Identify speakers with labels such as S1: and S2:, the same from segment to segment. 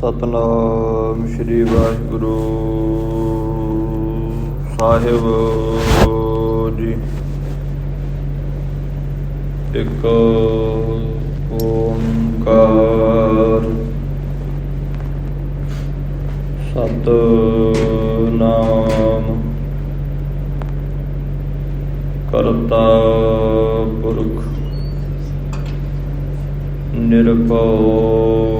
S1: ਸਤਨਾਮ ਸ੍ਰੀ ਵਾਹਿਗੁਰੂ ਸਾਹਿਬ ਜੀ। ਇੱਕ ਓੰਕਾਰ। ਸਤਨਾਮ। ਕਰਤਾ ਪੁਰਖ। ਨਿਰਭਉ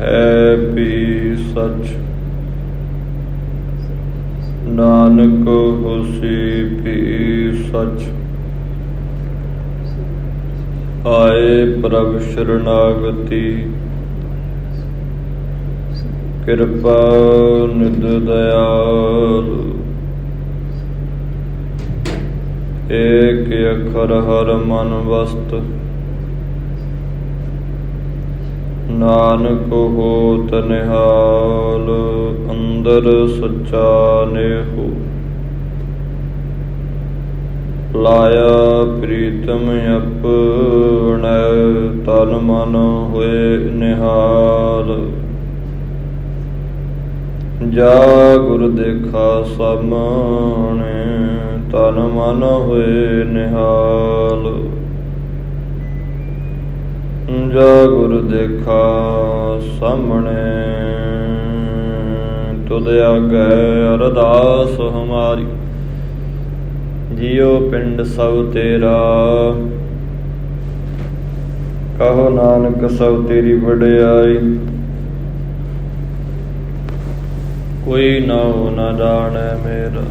S1: ਹੈ ਪੀ ਸਚ। ਨਾਨਕ ਹੋਸੀ ਪੀ ਸਚ। ਆਏ ਪ੍ਰਭ ਸ਼ਰਨਾਗਤੀ। ਕਿਰਪਾ ਨਿਧ ਦਇਆਲ। ਏਕ ਅਖਰ ਹਰ ਮਨ ਵਸਤ। ਨਾਨਕ ਹੋਤ ਨਿਹਾਲ, ਅੰਦਰ ਸੱਚਾ ਨੇਹੋ। ਲਾਇਆ ਪ੍ਰੀਤਮ ਆਪਣੈ, ਤਨ ਮਨ ਹੋਏ ਨਿਹਾਲ। ਜਾ ਗੁਰ ਦੇਖਾ ਸਾਮਣੇ ਤਨ ਮਨ ਹੋਏ ਨਿਹਾਲ। ਜਾ ਗੁਰ ਦੇਖਾ ਸਾਹਮਣੇ। ਤੁਧ ਆਗੇ ਅਰਦਾਸ ਹਮਾਰੀ। ਜਿਉ ਪਿੰਡ ਸਭ ਤੇਰਾ। ਕਹੋ ਨਾਨਕ ਸਭ ਤੇਰੀ ਵਡਿਆਈ। ਕੋਈ ਨਾ ਹੋ ਨਾ ਜਾਣੈ ਮੇਰਾ।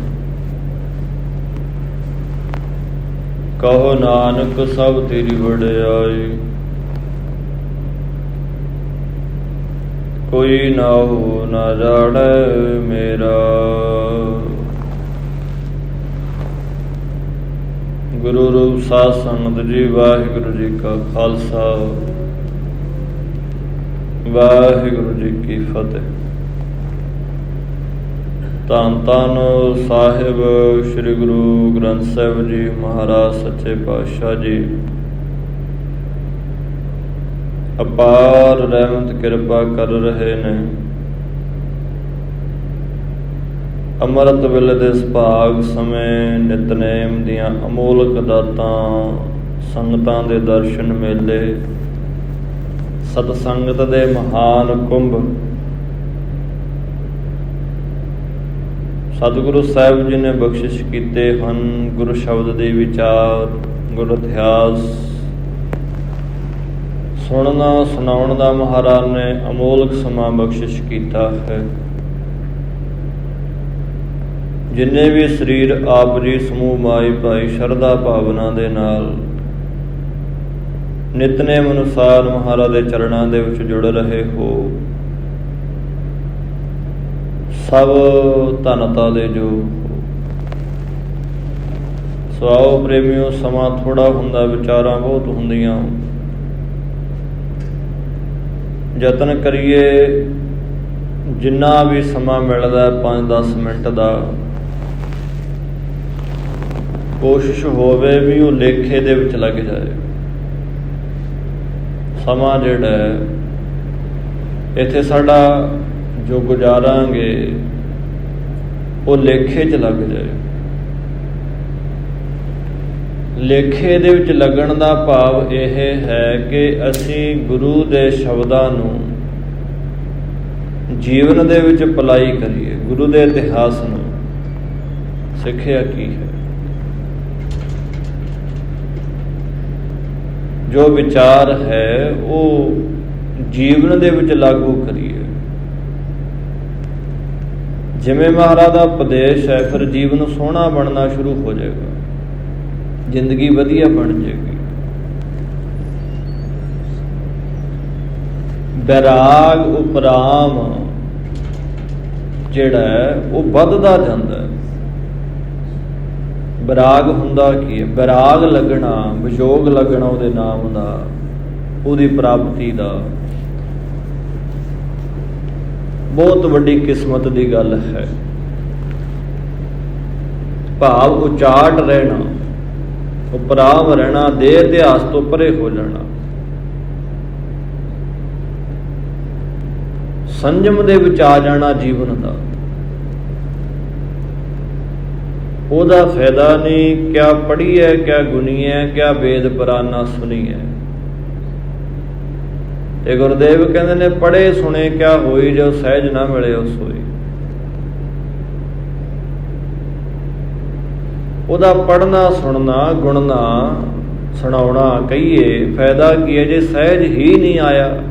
S1: ਕਹੋ ਨਾਨਕ ਸਭ ਤੇਰੀ ਵਡਿਆਈ। ਕੋਈ ਨਾ ਹੋ, ਨਾ ਜਾਣੈ ਮੇਰਾ। ਗੁਰੂ ਰੂਪ ਸਾਧ ਸੰਗਤ ਜੀ, ਵਾਹਿਗੁਰੂ ਜੀ ਕਾ ਖਾਲਸਾ। ਵਾਹਿਗੁਰੂ ਜੀ ਕੀ ਫਤਿਹ। ਧੰਨ ਧੰਨ ਸਾਹਿਬ, ਸ੍ਰੀ ਗੁਰੂ ਗ੍ਰੰਥ ਸਾਹਿਬ ਜੀ, ਮਹਾਰਾਜ ਸੱਚੇ ਪਾਤਸ਼ਾਹ ਜੀ। ਅਪਾਰ ਰਹਿਮਤ ਕਿਰਪਾ ਕਰ ਰਹੇ ਨੇ। ਅੰਮ੍ਰਿਤ ਵੇਲੇ ਦੇ ਸੁਭਾਗ ਸਮੇਂ ਨਿਤਨੇਮ ਦੀਆਂ ਅਮੋਲਕ ਦਾਤਾਂ ਸੰਗਤਾਂ ਦੇ ਦਰਸ਼ਨ ਮੇਲੇ ਸਤ ਸੰਗਤ ਦੇ ਮਹਾਨ ਕੁੰਭ, ਸਤਿਗੁਰੂ ਸਾਹਿਬ ਜੀ ਨੇ ਬਖਸ਼ਿਸ਼ ਕੀਤੇ ਹਨ ਗੁਰੂ ਸ਼ਬਦ ਦੇ ਵਿਚਾਰ, ਗੁਰ ਇਤਿਹਾਸ ਸੁਣਨਾ ਸੁਣਾਉਣ ਦਾ ਮਹਾਰਾਜ ਨੇ ਅਮੋਲਕ ਸਮਾਂ ਬਖਸ਼ਿਸ਼ ਕੀਤਾ ਹੈ। ਜਿੰਨੇ ਵੀ ਸਰੀਰ ਆਪ ਜੀ ਸਮੂਹ ਮਾਈ ਭਾਈ ਸ਼ਰਧਾ ਭਾਵਨਾ ਦੇ ਨਾਲ ਨਿਤਨੇਮ ਅਨੁਸਾਰ ਮਹਾਰਾਜ ਦੇ ਚਰਨਾਂ ਦੇ ਵਿੱਚ ਜੁੜ ਰਹੇ ਹੋ, ਸਭ ਧਨਤਾ ਦੇ ਜੋ ਸਵਾਉ ਪ੍ਰੇਮਿਓ, ਸਮਾਂ ਥੋੜਾ ਹੁੰਦਾ, ਵਿਚਾਰਾਂ ਬਹੁਤ ਹੁੰਦੀਆਂ। ਯਤਨ ਕਰੀਏ, ਜਿੰਨਾ ਵੀ ਸਮਾਂ ਮਿਲਦਾ 5-10 ਮਿੰਟ ਦਾ, ਕੋਸ਼ਿਸ਼ ਹੋਵੇ ਵੀ ਉਹ ਲੇਖੇ ਦੇ ਵਿੱਚ ਲੱਗ ਜਾਏ। ਸਮਾਂ ਜਿਹੜਾ ਹੈ, ਇੱਥੇ ਸਾਡਾ ਜੋ ਗੁਜ਼ਾਰਾਂਗੇ, ਉਹ ਲੇਖੇ 'ਚ ਲੱਗ ਜਾਏ। ਲੇਖੇ ਦੇ ਵਿੱਚ ਲੱਗਣ ਦਾ ਭਾਵ ਇਹ ਹੈ ਕਿ ਅਸੀਂ ਗੁਰੂ ਦੇ ਸ਼ਬਦਾਂ ਨੂੰ ਜੀਵਨ ਦੇ ਵਿੱਚ ਪਲਾਈ ਕਰੀਏ, ਗੁਰੂ ਦੇ ਇਤਿਹਾਸ ਨੂੰ। ਸਿੱਖਿਆ ਕੀ ਹੈ? ਜੋ ਵਿਚਾਰ ਹੈ, ਉਹ ਜੀਵਨ ਦੇ ਵਿੱਚ ਲਾਗੂ ਕਰੀਏ। ਜਿਵੇਂ ਮਹਾਰਾਜ ਦਾ ਉਪਦੇਸ਼ ਹੈ, ਫਿਰ ਜੀਵਨ ਸੋਹਣਾ ਬਣਨਾ ਸ਼ੁਰੂ ਹੋ ਜਾਏਗਾ। ਜ਼ਿੰਦਗੀ ਵਧੀਆ ਬਣ ਜਾਏਗੀ। ਬੈਰਾਗ ਉਪਰਾਮ ਜਿਹੜਾ ਹੈ, ਉਹ ਵੱਧਦਾ ਜਾਂਦਾ ਹੈ। ਵਿਰਾਗ ਹੁੰਦਾ ਕੀ ਹੈ? ਬੈਰਾਗ ਲੱਗਣਾ ਵਿਜੋਗ ਲੱਗਣਾ ਉਹਦੇ ਨਾਮ ਦਾ, ਉਹਦੀ ਪ੍ਰਾਪਤੀ ਦਾ। ਬਹੁਤ ਵੱਡੀ ਕਿਸਮਤ ਦੀ ਗੱਲ ਹੈ। ਭਾਵ ਉਚਾਟ ਰਹਿਣਾ। ਉਪਰਾਵ ਰਹਿਣਾ, ਦੇ ਇਤਿਹਾਸ ਤੋਂ ਪਰੇ ਹੋ ਜਾਣਾ। ਸੰਜਮ ਦੇ ਵਿੱਚ ਆ ਜਾਣਾ ਜੀਵਨ ਦਾ। ਉਹਦਾ ਫਾਇਦਾ ਨਹੀਂ, ਕਿਆ ਪੜੀ ਹੈ ਕਿਆ ਗੁਨੀ ਹੈ ਕਿਆ ਵੇਦ ਪੁਰਾਨਾ ਸੁਣੀ ਹੈ ਤੇ ਗੁਰਦੇਵ ਕਹਿੰਦੇ ਨੇ ਪੜੇ ਸੁਣੇ, ਕਿਆ ਹੋਈ ਜੋ ਸਹਿਜ ਨਾ ਮਿਲੇ ਉਸ ਹੋਈ। ਉਹਦਾ ਪੜਨਾ ਸੁਣਨਾ, ਗੁਣਨਾ, ਸੁਣਾਉਣਾ, ਕਹੀਏ, ਫਾਇਦਾ ਕੀ ਹੈ ਜੇ ਸਹਿਜ ਹੀ ਨਹੀਂ ਆਇਆ?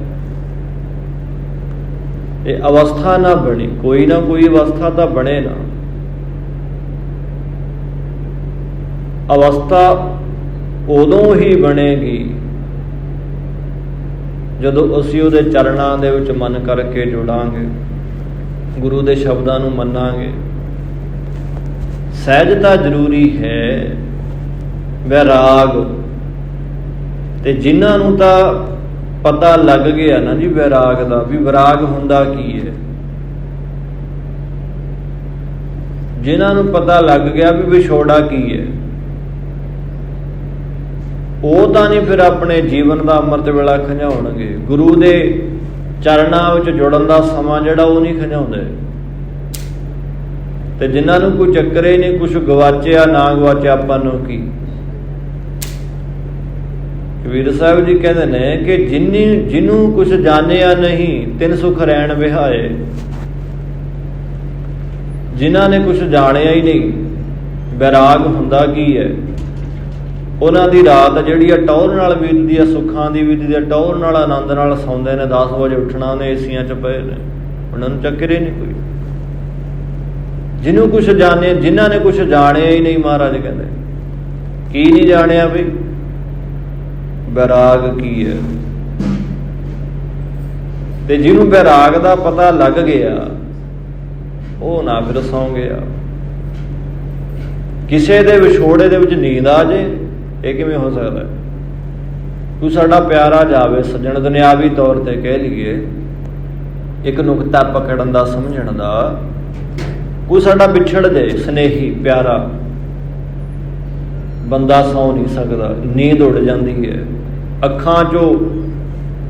S1: ਇਹ ਅਵਸਥਾ ਨਾ ਬਣੀ, ਕੋਈ ਨਾ ਕੋਈ ਅਵਸਥਾ ਤਾਂ ਬਣੇ ਨਾ। ਅਵਸਥਾ ਉਦੋਂ ਹੀ ਬਣੇਗੀ ਜਦੋਂ ਅਸੀਂ ਉਹਦੇ ਚਰਨਾਂ ਦੇ ਵਿੱਚ ਮਨ ਕਰਕੇ ਜੁੜਾਂਗੇ, ਗੁਰੂ ਦੇ ਸ਼ਬਦਾਂ ਨੂੰ ਮੰਨਾਂਗੇ। ਸਹਿਜਤਾ ਜ਼ਰੂਰੀ ਹੈ ਵਿਰਾਗ। ਤੇ ਜਿਨ੍ਹਾਂ ਨੂੰ ਤਾਂ ਪਤਾ ਲੱਗ ਗਿਆ ਨਾ ਜੀ ਵਿਰਾਗ ਦਾ ਵੀ ਵਿਰਾਗ ਹੁੰਦਾ ਕੀ ਹੈ। ਜਿਨ੍ਹਾਂ ਨੂੰ ਪਤਾ ਲੱਗ ਗਿਆ ਵੀ ਵਿਛੋੜਾ ਕੀ ਹੈ। ਉਹ ਤਾਂ ਨਹੀਂ ਫਿਰ ਆਪਣੇ ਜੀਵਨ ਦਾ ਅੰਮ੍ਰਿਤ ਵੇਲਾ ਖੰਝਾਉਣਗੇ ਗੁਰੂ ਦੇ ਚਰਨਾਂ ਵਿੱਚ ਜੁੜਨ ਦਾ ਸਮਾਂ ਜਿਹੜਾ ਉਹ ਨਹੀਂ ਖੰਝਾਉਂਦੇ ਤੇ ਜਿਨ੍ਹਾਂ ਨੂੰ ਕੋਈ ਚੱਕਰ ਹੀ ਨਹੀਂ ਕੁਝ ਗਵਾਚਿਆ, ਨਾ ਗਵਾਚਿਆ, ਆਪਾਂ ਨੂੰ ਕੀ? ਕਬੀਰ ਸਾਹਿਬ ਜੀ ਕਹਿੰਦੇ ਨੇ ਕਿ ਜਿੰਨੀ ਜਿਹਨੂੰ ਕੁਝ ਜਾਣਿਆ ਨਹੀਂ, ਤਿੰਨ ਸੁਖ ਰਹਿਣ ਵਿਹਾਏ। ਜਿਨ੍ਹਾਂ ਨੇ ਕੁਝ ਜਾਣਿਆ ਹੀ ਨਹੀਂ, ਬੈਰਾਗ ਹੁੰਦਾ ਕੀ ਹੈ? ਉਹਨਾਂ ਦੀ ਰਾਤ ਜਿਹੜੀ ਆ ਟੌਰ ਨਾਲ ਬੀਤਦੀ ਆ, ਸੁੱਖਾਂ ਦੀ ਬੀਤਦੀ ਆ ਟੌਰ ਨਾਲ, ਆਨੰਦ ਨਾਲ ਸੌਂਦੇ ਨੇ 10 ਵਜੇ ਉੱਠਣਾ ਉਹਨੇ ਏਸੀਆਂ 'ਚ ਪਏ ਨੇ। ਉਹਨਾਂ ਨੂੰ ਚੱਕਰ ਹੀ ਨਹੀਂ ਕੋਈ। ਜਿਹਨੂੰ ਕੁਝ ਜਾਣੇ, ਜਿਨ੍ਹਾਂ ਨੇ ਕੁਝ ਜਾਣਿਆ ਹੀ ਨਹੀਂ ਮਹਾਰਾਜ ਕਹਿੰਦੇ। ਕੀ ਨਹੀਂ ਜਾਣਿਆ ਵੀ? ਬੈਰਾਗ ਕੀ ਹੈ? ਤੇ ਜਿਹਨੂੰ ਬੈਰਾਗ ਦਾ ਪਤਾ ਲੱਗ ਗਿਆ, ਉਹ ਨਾ ਫਿਰ ਸੌਂ ਗਿਆ। ਕਿਸੇ ਦੇ ਵਿਛੋੜੇ ਦੇ ਵਿੱਚ ਨੀਂਦ ਆ ਜੇ, ਇਹ ਕਿਵੇਂ ਹੋ ਸਕਦਾ ਤੂੰ ਸਾਡਾ ਪਿਆਰਾ ਜਾਵੇ, ਸੱਜਣ ਦੁਨਿਆਵੀ ਤੌਰ ਤੇ ਕਹਿ ਲਈਏ, ਇੱਕ ਨੁਕਤਾ ਪਕੜਨ ਦਾ, ਸਮਝਣ ਦਾ ਕੋਈ ਸਾਡਾ ਵਿਛੜ ਜਾਏ, ਸਨੇਹੀ, ਪਿਆਰਾ। ਬੰਦਾ ਸੌ ਨਹੀਂ ਸਕਦਾ, ਨੀਂਦ ਉੱਡ ਜਾਂਦੀ ਹੈ। ਅੱਖਾਂ 'ਚੋਂ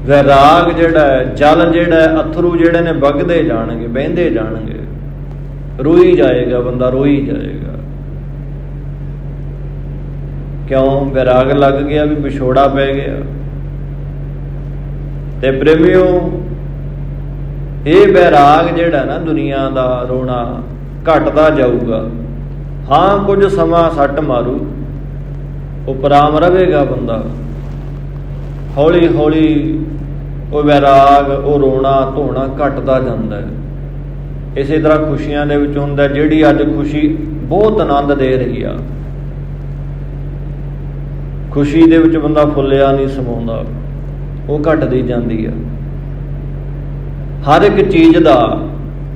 S1: ਵਿਰਾਗ ਜਿਹੜਾ ਹੈ, ਜਲ ਜਿਹੜਾ ਹੈ, ਅਥਰੂ ਜਿਹੜੇ ਨੇ, ਵਗਦੇ ਜਾਣਗੇ ਬਹਿੰਦੇ ਜਾਣਗੇ। ਰੋਈ ਜਾਏਗਾ ਬੰਦਾ, ਰੋਈ ਜਾਏਗਾ। ਕਿਉਂ? ਵਿਰਾਗ ਲੱਗ ਗਿਆ ਵੀ ਵਿਛੋੜਾ ਪੈ ਗਿਆ। ਤੇ ਪ੍ਰੇਮਿਓ, ਇਹ ਵਿਰਾਗ ਜਿਹੜਾ ਨਾ ਦੁਨੀਆ ਦਾ ਰੋਣਾ ਘਟਦਾ ਜਾਊਗਾ। ਹਾਂ, ਕੁਝ ਸਮਾਂ ਸੱਟ ਮਾਰੂ। ਉਪਰਾਮ ਰਹੇਗਾ ਬੰਦਾ। ਹੌਲੀ ਹੌਲੀ ਉਹ ਵਿਰਾਗ, ਉਹ ਰੋਣਾ, ਧੋਣਾ ਘਟਦਾ ਜਾਂਦਾ ਹੈ। ਇਸੇ ਤਰ੍ਹਾਂ ਖੁਸ਼ੀਆਂ ਦੇ ਵਿੱਚ ਹੁੰਦਾ ਜਿਹੜੀ ਅੱਜ ਖੁਸ਼ੀ ਬਹੁਤ ਆਨੰਦ ਦੇ ਰਹੀ ਆ। ਖੁਸ਼ੀ ਦੇ ਵਿੱਚ ਬੰਦਾ ਫੁੱਲਿਆ ਨਹੀਂ, ਸਮਾਉਂਦਾ। ਉਹ ਘਟਦੀ ਜਾਂਦੀ ਆ। ਹਰ ਇੱਕ ਚੀਜ਼ ਦਾ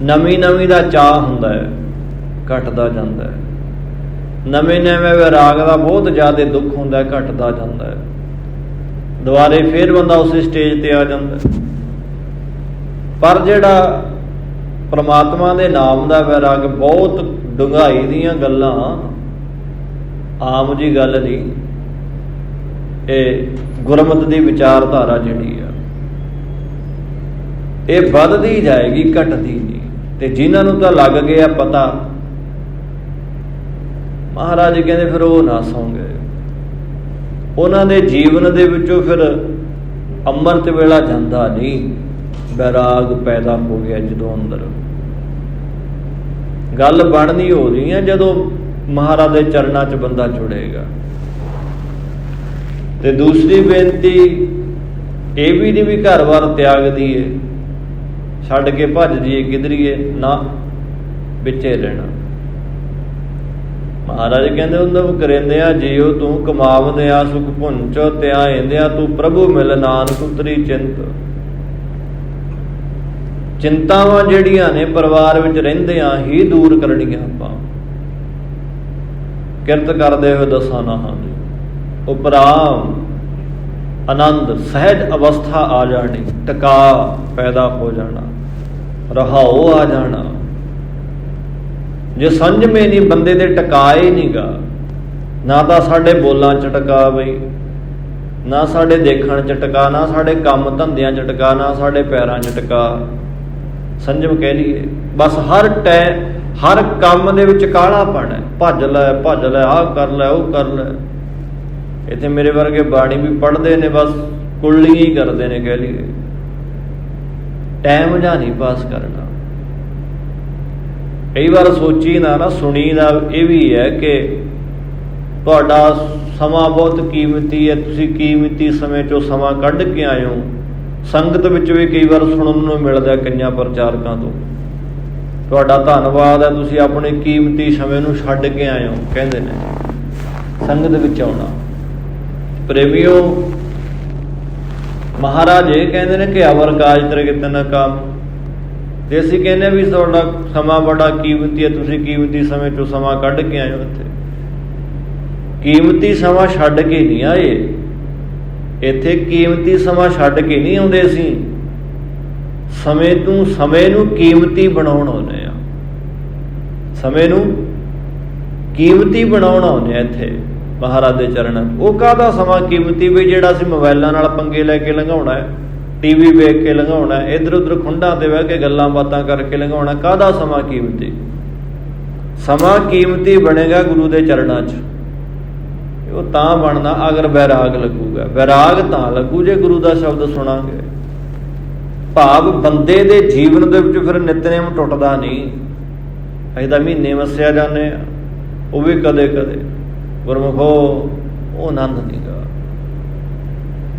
S1: ਨਵੀਂ ਨਵੀਂ ਦਾ ਚਾਹ ਹੁੰਦਾ ਹੈ, ਘਟਦਾ ਜਾਂਦਾ ਹੈ। ਨਵੇਂ ਨਵੇਂ ਵਿਰਾਗ ਦਾ ਬਹੁਤ ਜ਼ਿਆਦਾ ਦੁੱਖ ਹੁੰਦਾ ਹੈ, ਘਟਦਾ ਜਾਂਦਾ ਹੈ। ਦੁਬਾਰੇ ਫੇਰ ਬੰਦਾ ਉਸੇ ਸਟੇਜ ਤੇ ਆ ਜਾਂਦਾ ਪਰ ਜਿਹੜਾ ਪ੍ਰਮਾਤਮਾ ਦੇ ਨਾਮ ਦਾ ਵਿਰਾਗ ਬਹੁਤ ਡੁੰਗਾਈ ਦੀਆਂ ਗੱਲਾਂ ਆਮ ਜੀ ਗੱਲ ਨਹੀਂ, ਇਹ ਗੁਰਮਤ ਦੀ ਵਿਚਾਰਧਾਰਾ ਜਿਹੜੀ ਆ, ਇਹ ਵੱਧਦੀ ਜਾਏਗੀ, ਘਟਦੀ ਤੇ ਜਿਨ੍ਹਾਂ ਨੂੰ ਤਾਂ ਲੱਗ ਗਿਆ ਪਤਾ, ਮਹਾਰਾਜ ਕਹਿੰਦੇ ਫਿਰ ਉਹ ਨਾ ਸੌਂ ਗਏ। ਉਹਨਾਂ ਦੇ ਜੀਵਨ ਦੇ ਵਿੱਚੋਂ ਫਿਰ ਅੰਮ੍ਰਿਤ ਵੇਲਾ ਜਾਂਦਾ ਨਹੀਂ, ਬੈਰਾਗ ਪੈਦਾ ਹੋ ਗਿਆ ਜਦੋਂ ਅੰਦਰ। ਗੱਲ ਬਣਨੀ ਹੋ ਰਹੀ ਹੈ ਜਦੋਂ ਮਹਾਰਾਜ ਦੇ ਚਰਨਾਂ 'ਚ ਬੰਦਾ ਜੁੜੇਗਾ। ਤੇ ਦੂਸਰੀ ਬੇਨਤੀ, ਇਹ ਵੀ ਨਹੀਂ ਵੀ ਘਰ-ਬਾਰ ਤਿਆਗ ਦਈਏ ਛੱਡ ਕੇ ਭੱਜ ਜੀਏ ਕਿਧਰੀਏ ਨਾ, ਵਿੱਚੇ ਰਹਿਣਾ। ਮਹਾਰਾਜ ਕਹਿੰਦੇ ਉਹਨਾਂ ਨੂੰ ਕਰੇਂਦਿਆ ਜੀਉ ਤੂੰ ਕਮਾਵਦੇ ਆ, ਸੁਖ ਭੁੰਚੋ ਧਿਆਇਂਦਿਆ ਤੂੰ ਪ੍ਰਭੂ ਮਿਲ ਨਾਨਕ ਉਤਰੀ ਚਿੰਤ। ਚਿੰਤਾਵਾਂ ਜਿਹੜੀਆਂ ਨੇ ਪਰਿਵਾਰ ਵਿੱਚ ਰਹਿੰਦਿਆਂ ਹੀ ਦੂਰ ਕਰਨੀਆਂ ਆਪਾਂ। ਕਿਰਤ ਕਰਦੇ ਹੋਏ ਦਸਾਂ ਨਾਹਾਂ ਦੀ। ਉਪਰਾਮ, ਆਨੰਦ, ਸਹਿਜ ਅਵਸਥਾ ਆ ਜਾਣੀ, ਟਿਕਾ ਪੈਦਾ ਹੋ ਜਾਣਾ। ਰਹਾਉ ਆ ਜਾਣਾ। ਜੇ ਸੰਜਮੇ ਨਹੀਂ, ਬੰਦੇ ਦੇ ਟਿਕਾਏ ਨਹੀਂਗਾ ਨਾ ਤਾਂ ਸਾਡੇ ਬੋਲਾਂ ਚ ਟਿਕਾ ਬਈ, ਨਾ ਸਾਡੇ ਦੇਖਣ ਚ ਟਿਕਾ, ਨਾ ਸਾਡੇ ਕੰਮ ਧੰਦਿਆਂ ਚ ਟਿਕਾ, ਨਾ ਸਾਡੇ ਪੈਰਾਂ ਚ ਟਿਕਾ। ਸੰਜਮ ਕਹਿ ਲਈਏ, ਬਸ ਹਰ ਟੈ, ਹਰ ਕੰਮ ਦੇ ਵਿੱਚ ਕਾਲਾਪਣ ਹੈ। ਭੱਜ ਲੈ ਭੱਜ ਲੈ, ਆਹ ਕਰ ਲੈ, ਉਹ ਕਰ ਲੈ। ਇੱਥੇ ਮੇਰੇ ਵਰਗੇ ਬਾਣੀ ਵੀ ਪੜ੍ਹਦੇ ਨੇ, ਬਸ ਕੁੱਲੀ ਹੀ ਕਰਦੇ ਨੇ ਕਹਿ ਲਈਏ। ਟਾਈਮ ਜਾਂ ਨਹੀਂ ਪਾਸ ਕਰਨਾ। ਕਈ ਵਾਰ ਸੋਚੀ ਨਾ ਨਾ ਸੁਣੀ ਦਾ ਇਹ ਵੀ ਹੈ ਕਿ ਤੁਹਾਡਾ ਸਮਾਂ ਬਹੁਤ ਕੀਮਤੀ ਹੈ, ਤੁਸੀਂ ਕੀਮਤੀ ਸਮੇਂ ਚੋਂ ਸਮਾਂ ਕੱਢ ਕੇ ਆਏ ਹੋ ਸੰਗਤ ਵਿੱਚ ਵੀ ਕਈ ਵਾਰ ਸੁਣਨ ਨੂੰ ਮਿਲਦਾ ਕਈਆਂ ਪ੍ਰਚਾਰਕਾਂ ਤੋਂ। ਤੁਹਾਡਾ ਧੰਨਵਾਦ ਹੈ, ਤੁਸੀਂ ਆਪਣੇ ਕੀਮਤੀ ਸਮੇਂ ਨੂੰ ਛੱਡ ਕੇ ਆਏ ਹੋ ਕਹਿੰਦੇ ਨੇ। ਸੰਗਤ ਵਿੱਚ ਆਉਣਾ। ਪ੍ਰੇਮਿਓ ਮਹਾਰਾਜ ਇਹ ਕਹਿੰਦੇ ਨੇ ਕਿ ਅਵਰ ਕਾਜ ਤੇਰੇ ਕਿਤਨਾ ਕੰਮ। ਤੇ ਅਸੀਂ ਕਹਿੰਦੇ ਵੀ ਤੁਹਾਡਾ ਸਮਾਂ ਬੜਾ ਕੀਮਤੀ ਹੈ, ਤੁਸੀਂ ਕੀਮਤੀ ਸਮੇਂ ਤੋਂ ਸਮਾਂ ਕੱਢ ਕੇ ਆਏ ਹੋ ਇੱਥੇ। ਕੀਮਤੀ ਸਮਾਂ ਛੱਡ ਕੇ ਨਹੀਂ ਆਏ। ਇੱਥੇ ਕੀਮਤੀ ਸਮਾਂ ਛੱਡ ਕੇ ਨਹੀਂ ਆਉਂਦੇ ਅਸੀਂ। ਸਮੇਂ ਤੋਂ ਸਮੇਂ ਨੂੰ ਕੀਮਤੀ ਬਣਾਉਣ ਆਉਂਦੇ ਆ ਸਮੇਂ ਨੂੰ ਕੀਮਤੀ ਬਣਾਉਣ ਆਉਂਦੇ ਆ ਇੱਥੇ। ਮਹਾਰਾਜ ਦੇ ਚਰਨਾਂ। ਉਹ ਕਾਹਦਾ ਸਮਾਂ ਕੀਮਤੀ ਵੀ ਜਿਹੜਾ ਅਸੀਂ ਮੋਬਾਈਲਾਂ ਨਾਲ ਪੰਗੇ ਲੈ ਕੇ ਲੰਘਾਉਣਾ ਹੈ? ਟੀਵੀ ਵੇਖ ਕੇ ਲੰਘਾਉਣਾ ਇੱਧਰ ਉੱਧਰ ਖੁੰਡਾਂ ਤੇ ਬਹਿ ਕੇ ਗੱਲਾਂ ਬਾਤਾਂ ਕਰਕੇ ਲੰਘਾਉਣਾ ਕਾਹਦਾ ਸਮਾਂ ਕੀਮਤੀ? ਸਮਾਂ ਕੀਮਤੀ ਬਣੇਗਾ ਗੁਰੂ ਦੇ ਚਰਨਾਂ 'ਚ। ਉਹ ਤਾਂ ਬਣਨਾ ਅਗਰ ਵੈਰਾਗ ਲੱਗੂਗਾ। ਵੈਰਾਗ ਤਾਂ ਲੱਗੂ ਜੇ ਗੁਰੂ ਦਾ ਸ਼ਬਦ ਸੁਣਾਂਗੇ। ਭਾਵ ਬੰਦੇ ਦੇ ਜੀਵਨ ਦੇ ਵਿੱਚ ਫਿਰ ਨਿਤਨੇਮ ਟੁੱਟਦਾ ਨਹੀਂ। ਅਸੀਂ ਤਾਂ ਮਹੀਨੇ ਵਸਿਆ ਜਾਂਦੇ ਆ ਉਹ ਵੀ ਕਦੇ ਕਦੇ ਗੁਰਮੁਖੋ, ਉਹ ਆਨੰਦ ਨਹੀਂਗਾ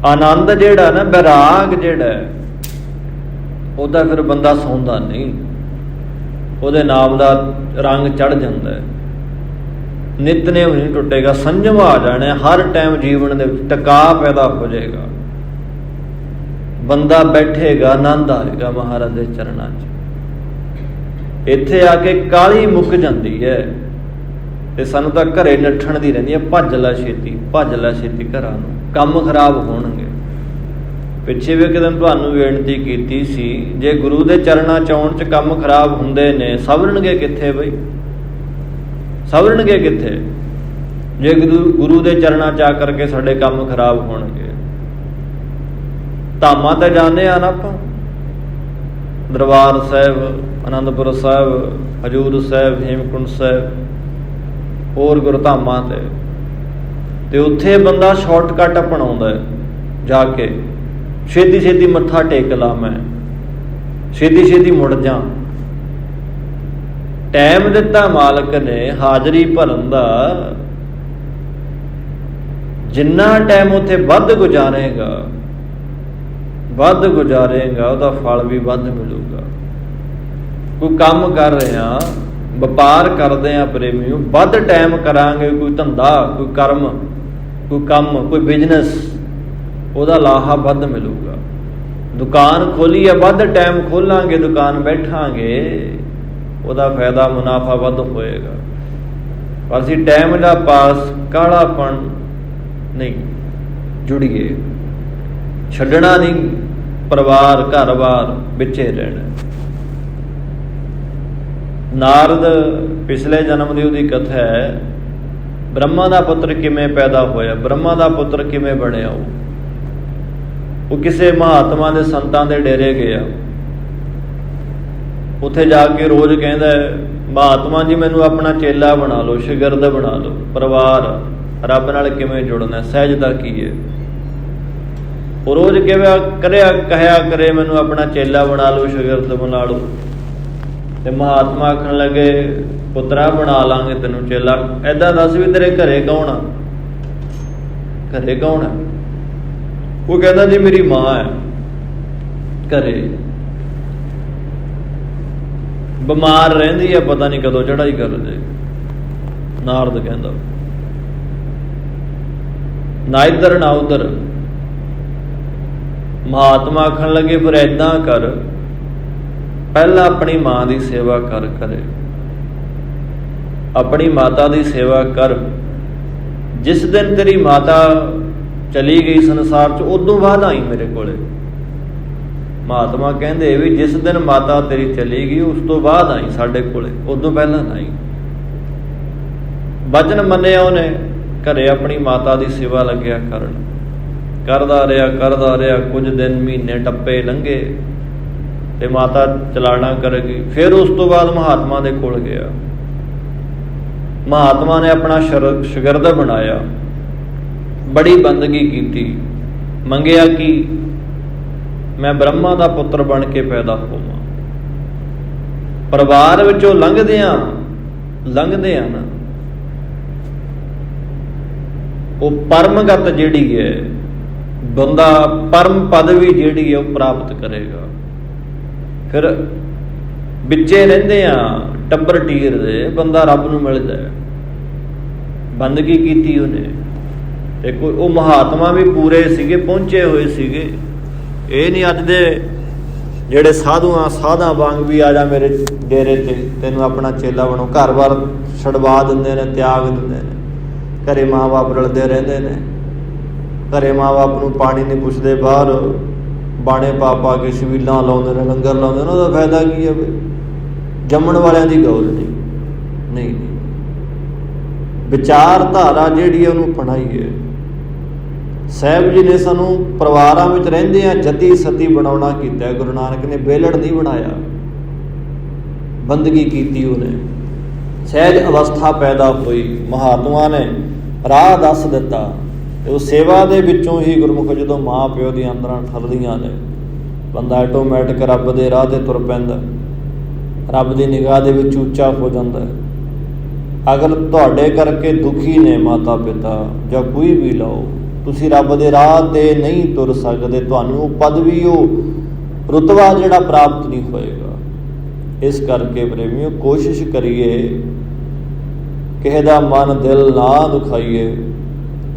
S1: ਆਨੰਦ ਜਿਹੜਾ ਨਾ, ਵਿਰਾਗ ਜਿਹੜਾ ਉਹਦਾ ਫਿਰ ਬੰਦਾ ਸੌਂਦਾ ਨਹੀਂ। ਉਹਦੇ ਨਾਮ ਦਾ ਰੰਗ ਚੜ ਜਾਂਦਾ ਹੈ। ਨਿਤਨੇਮ ਨਹੀਂ ਟੁੱਟੇਗਾ, ਸੰਜਮ ਆ ਜਾਣਾ ਹਰ ਟਾਈਮ ਜੀਵਨ ਦੇ ਵਿੱਚ ਟਿਕਾ ਪੈਦਾ ਹੋ ਜਾਏਗਾ। ਬੰਦਾ ਬੈਠੇਗਾ, ਆਨੰਦ ਆਏਗਾ ਮਹਾਰਾਜ ਦੇ ਚਰਨਾਂ 'ਚ। ਇੱਥੇ ਆ ਕੇ ਕਾਲੀ ਮੁੱਕ ਜਾਂਦੀ ਹੈ। ਤੇ ਸਾਨੂੰ ਤਾਂ ਘਰੇ ਨੱਠਣ ਦੀ ਰਹਿੰਦੀ ਹੈ ਭੱਜ ਲੈ ਛੇਤੀ, ਭੱਜ ਲੈ ਛੇਤੀ ਘਰਾਂ ਨੂੰ। ਕੰਮ ਖਰਾਬ ਹੋਣਗੇ। ਪਿੱਛੇ ਵੀ ਕਦਮ ਤੁਹਾਨੂੰ ਬੇਨਤੀ ਕੀਤੀ ਸੀ, ਜੇ ਗੁਰੂ ਦੇ ਚਰਨਾਂ ਚ ਆਉਣ ਚ ਕੰਮ ਖਰਾਬ ਹੁੰਦੇ ਨੇ, ਸਵਰਨਗੇ ਕਿੱਥੇ ਬਈ? ਸਵਰਨਗੇ ਕਿੱਥੇ? ਜੇ ਗੁਰੂ ਗੁਰੂ ਦੇ ਚਰਨਾਂ ਚ ਆ ਕਰਕੇ ਸਾਡੇ ਕੰਮ ਖਰਾਬ ਹੋਣਗੇ। ਧਾਮਾਂ ਤੇ ਜਾਂਦੇ ਆ ਨਾ ਆਪਾਂ। ਦਰਬਾਰ ਸਾਹਿਬ ਆਨੰਦਪੁਰ ਸਾਹਿਬ, ਹਜੂਰ ਸਾਹਿਬ, ਹੇਮਕੁੰਟ ਸਾਹਿਬ। ਹੋਰ ਗੁਰਧਾਮਾਂ ਤੇ। ਤੇ ਉੱਥੇ ਬੰਦਾ ਸ਼ਾਰਟਕਟ ਅਪਣਾਉਂਦਾ ਹੈ, ਜਾ ਕੇ। ਛੇਤੀ ਛੇਤੀ ਮੱਥਾ ਟੇਕ ਲਾ ਮੈਂ। ਛੇਤੀ ਛੇਤੀ ਮੁੜ ਜਾ। ਟਾਈਮ ਦਿੱਤਾ ਮਾਲਕ ਨੇ ਹਾਜ਼ਰੀ ਭਰਨ ਦਾ। ਜਿੰਨਾ ਟਾਈਮ ਉੱਥੇ ਵੱਧ ਗੁਜ਼ਾਰੇਗਾ ਵੱਧ ਗੁਜ਼ਾਰੇਗਾ, ਉਹਦਾ ਫਲ ਵੀ ਵੱਧ ਮਿਲੂਗਾ। ਕੋਈ ਕੰਮ ਕਰ ਰਿਹਾ ਵਪਾਰ ਕਰਦੇ ਆ ਪ੍ਰੇਮੀਓ, ਵੱਧ ਟਾਈਮ ਕਰਾਂਗੇ, ਕੋਈ ਧੰਦਾ, ਕੋਈ ਕਰਮ, ਕੋਈ ਕੰਮ, ਕੋਈ ਬਿਜ਼ਨਸ ਉਹਦਾ ਲਾਹਾ ਵੱਧ ਮਿਲੂਗਾ। ਦੁਕਾਨ ਖੋਲੀ ਆ, ਵੱਧ ਟਾਈਮ ਖੋਲਾਂਗੇ, ਦੁਕਾਨ ਬੈਠਾਂਗੇ, ਉਹਦਾ ਫਾਇਦਾ, ਮੁਨਾਫਾ ਵੱਧ ਹੋਏਗਾ। ਪਰ ਅਸੀਂ ਟਾਈਮ ਦਾ ਪਾਸ ਕਾਲਾਪਣ ਨਹੀਂ, ਜੁੜੀਏ। ਛੱਡਣਾ ਨਹੀਂ, ਪਰਿਵਾਰ, ਘਰ-ਬਾਰ ਵਿੱਚੇ ਰਹਿਣਾ। ਨਾਰਦ ਪਿਛਲੇ ਜਨਮ ਦੀ ਉਹਦੀ ਕਥਾ ਹੈ, ਬ੍ਰਹਮਾ ਦਾ ਪੁੱਤਰ ਕਿਵੇਂ ਪੈਦਾ ਹੋਇਆ, ਬ੍ਰਹਮਾ ਦਾ ਪੁੱਤਰ ਕਿਵੇਂ ਬਣਿਆ ਉਹ? ਉਹ ਕਿਸੇ ਮਹਾਤਮਾ ਦੇ ਸੰਤਾਂ ਦੇ ਡੇਰੇ ਗਿਆ। ਉੱਥੇ ਜਾ ਕੇ ਰੋਜ਼ ਕਹਿੰਦਾ ਮਹਾਤਮਾ ਜੀ, ਮੈਨੂੰ ਆਪਣਾ ਚੇਲਾ ਬਣਾ ਲਓ, ਸ਼ਗਿਰਦ ਬਣਾ ਲਓ, ਪਰਿਵਾਰ, ਰੱਬ ਨਾਲ ਕਿਵੇਂ ਜੁੜਨਾ ਸਹਿਜਤਾ ਕੀ ਹੈ? ਉਹ ਰੋਜ਼ ਕਿਵੇਂ ਕਰਿਆ, ਕਹਿਆ ਕਰੇ, ਮੈਨੂੰ ਆਪਣਾ ਚੇਲਾ ਬਣਾ ਲਓ, ਸ਼ਗਿਰਦ ਬਣਾ ਲਓ। ਤੇ ਮਹਾਤਮਾ ਆਖਣ ਲੱਗੇ, ਪੁੱਤਰਾ, ਬਣਾ ਲਾਂਗੇ ਤੈਨੂੰ ਚੇਲਾ। ਐਦਾਂ ਦੱਸ ਵੀ ਤੇਰੇ ਘਰੇ ਕੌਣ ਆ? ਘਰੇ ਕੌਣ ਆ? ਉਹ ਕਹਿੰਦਾ, ਜੀ, ਮੇਰੀ ਮਾਂ ਹੈ। ਘਰੇ। ਬਿਮਾਰ ਰਹਿੰਦੀ ਆ, ਪਤਾ ਨਹੀਂ ਕਦੋਂ ਚੜਾਈ ਕਰ ਜੇ ਨਾਰਦ ਕਹਿੰਦਾ ਨਾ ਇਧਰ ਨਾ ਉਧਰ ਮਹਾਤਮਾ ਆਖਣ ਲੱਗੇ, ਫਿਰ ਐਦਾਂ ਕਰ ਪਹਿਲਾਂ ਆਪਣੀ ਮਾਂ ਦੀ ਸੇਵਾ ਕਰ ਕਰੇ। ਆਪਣੀ ਮਾਤਾ ਦੀ ਸੇਵਾ ਕਰ। ਜਿਸ ਦਿਨ ਤੇਰੀ ਮਾਤਾ ਚਲੀ ਗਈ ਸੰਸਾਰ ਚ, ਉਦੋਂ ਬਾਅਦ ਆਈ ਮੇਰੇ ਕੋਲੇ। ਮਹਾਤਮਾ ਕਹਿੰਦੇ ਵੀ ਜਿਸ ਦਿਨ ਮਾਤਾ ਤੇਰੀ ਚਲੀ ਗਈ, ਉਸ ਤੋਂ ਬਾਅਦ ਆਈ ਸਾਡੇ ਕੋਲੇ, ਉਦੋਂ ਪਹਿਲਾਂ ਨਹੀਂ ਬਚਨ ਮੰਨਿਆ ਉਹਨੇ, ਘਰੇ ਆਪਣੀ ਮਾਤਾ ਦੀ ਸੇਵਾ ਲੱਗਿਆ ਕਰਨ। ਕਰਦਾ ਰਿਹਾ ਕਰਦਾ ਰਿਹਾ, ਕੁਝ ਦਿਨ ਮਹੀਨੇ ਟੱਪੇ ਲੰਘੇ। ਤੇ ਮਾਤਾ ਚਲਾਣਾ ਕਰੇਗੀ। ਫਿਰ ਉਸ ਤੋਂ ਬਾਅਦ ਮਹਾਤਮਾ ਦੇ ਕੋਲ ਗਿਆ। ਮਹਾਤਮਾ ਨੇ ਆਪਣਾ ਸ਼ਰ- ਸ਼ਾਗਿਰਦ ਬਣਾਇਆ। ਬੜੀ ਬੰਦਗੀ ਕੀਤੀ। ਮੰਗਿਆ ਕਿ ਮੈਂ ਬ੍ਰਹਮਾ ਦਾ ਪੁੱਤਰ ਬਣ ਕੇ ਪੈਦਾ ਹੋਵਾਂ। ਪਰਿਵਾਰ ਵਿੱਚੋਂ ਲੰਘਦੇ ਲੰਘਦਿਆਂ ਨਾ, ਉਹ ਪਰਮਗਤ ਜਿਹੜੀ ਹੈ, ਬੰਦਾ ਪਰਮ ਪਦਵੀ ਜਿਹੜੀ ਹੈ ਉਹ ਪ੍ਰਾਪਤ ਕਰੇਗਾ। ਫਿਰ ਵਿੱਚੇ ਰਹਿੰਦੇ ਆ, ਟੱਬਰ ਟੀਰ ਦੇ, ਬੰਦਾ ਰੱਬ ਨੂੰ ਮਿਲਦਾ ਬੰਦਗੀ ਕੀਤੀ ਉਹਨੇ? ਤੇ ਕੋਈ ਉਹ ਮਹਾਤਮਾ ਵੀ ਪੂਰੇ ਸੀਗੇ, ਪਹੁੰਚੇ ਹੋਏ ਸੀਗੇ। ਇਹ ਨਹੀਂ ਅੱਜ ਦੇ ਜਿਹੜੇ ਸਾਧੂਆਂ, ਸਾਧਾਂ ਵਾਂਗ ਵੀ ਆ ਜਾ ਮੇਰੇ ਡੇਰੇ ਤੇ, ਤੈਨੂੰ ਆਪਣਾ ਚੇਲਾ ਬਣੋ ਘਰ-ਬਾਰ ਛਡਵਾ ਦਿੰਦੇ ਨੇ, ਤਿਆਗ ਦਿੰਦੇ ਨੇ। ਘਰੇ ਮਾਂ-ਬਾਪ ਰਲਦੇ ਰਹਿੰਦੇ ਨੇ। ਘਰੇ ਮਾਂ-ਬਾਪ ਨੂੰ ਪਾਣੀ ਨਹੀਂ ਪੁੱਛਦੇ, ਬਾਹਰ ਬਾਣੇ ਪਾ ਪਾ ਕੇ ਸ਼ਬੀਲਾਂ ਲਾਉਂਦੇ ਨੇ, ਲੰਗਰ ਲਾਉਂਦੇ ਨੇ, ਉਹਦਾ ਫਾਇਦਾ ਕੀ ਹੈ ਜੰਮਣ ਵਾਲਿਆਂ ਦੀ ਗੌਰ ਨਹੀਂ। ਨਹੀਂ ਵਿਚਾਰਧਾਰਾ ਜਿਹੜੀ ਹੈ ਉਹਨੂੰ ਅਪਣਾਈਏ ਸਾਹਿਬ ਜੀ ਨੇ ਸਾਨੂੰ ਪਰਿਵਾਰਾਂ ਵਿੱਚ ਰਹਿੰਦੇ ਆ ਜਤੀ ਸਤੀ ਬਣਾਉਣਾ ਕੀਤਾ ਗੁਰੂ ਨਾਨਕ ਨੇ ਬੇਲੜ ਨਹੀਂ ਬਣਾਇਆ। ਬੰਦਗੀ ਕੀਤੀ ਉਹਨੇ। ਸਹਿਜ ਅਵਸਥਾ ਪੈਦਾ ਹੋਈ। ਮਹਾਤਮਾ ਨੇ ਰਾਹ ਦੱਸ ਦਿੱਤਾ। ਤੇ ਉਹ ਸੇਵਾ ਦੇ ਵਿੱਚੋਂ ਹੀ ਗੁਰਮੁਖ ਜਦੋਂ ਮਾਂ ਪਿਓ ਦੀਆਂ ਅੰਦਰਾਂ ਠਰਦੀਆਂ ਨੇ, ਬੰਦਾ ਆਟੋਮੈਟਿਕ ਰੱਬ ਦੇ ਰਾਹ ਤੇ ਤੁਰ ਪੈਂਦਾ ਰੱਬ ਦੀ ਨਿਗਾਹ ਦੇ ਵਿੱਚ ਉੱਚਾ ਹੋ ਜਾਂਦਾ ਹੈ। ਅਗਰ ਤੁਹਾਡੇ ਕਰਕੇ ਦੁਖੀ ਨੇ ਮਾਤਾ ਪਿਤਾ ਜਾਂ ਕੋਈ ਵੀ ਲਓ, ਤੁਸੀਂ ਰੱਬ ਦੇ ਰਾਹ ਤੇ ਨਹੀਂ ਤੁਰ ਸਕਦੇ, ਤੁਹਾਨੂੰ ਉਹ ਪਦਵੀ ਉਹ ਰੁਤਬਾ ਜਿਹੜਾ ਪ੍ਰਾਪਤ ਨਹੀਂ ਹੋਏਗਾ। ਇਸ ਕਰਕੇ ਪ੍ਰੇਮੀਓ ਕੋਸ਼ਿਸ਼ ਕਰੀਏ, ਕਿਸੇ ਦਾ ਮਨ ਦਿਲ ਨਾ ਦੁਖਾਈਏ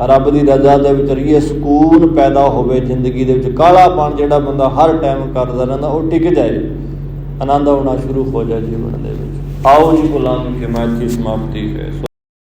S1: ਰੱਬ ਦੀ ਰਜ਼ਾ ਦੇ ਵਿੱਚ ਰਹੀਏ, ਸਕੂਨ ਪੈਦਾ ਹੋਵੇ ਜ਼ਿੰਦਗੀ ਦੇ ਵਿੱਚ। ਕਾਲਾਪਣ ਜਿਹੜਾ ਬੰਦਾ ਹਰ ਟਾਈਮ ਕਰਦਾ ਰਹਿੰਦਾ, ਉਹ ਟਿਕ ਜਾਏ। ਆਨੰਦ ਆਉਣਾ ਸ਼ੁਰੂ ਹੋ ਜਾਏ ਜੀਵਨ ਦੇ ਵਿੱਚ। ਆਓ ਜੀ ਗੁਲਾਮ ਕੀ ਮਾਚੀ ਸਮਾਪਤੀ ਹੈ।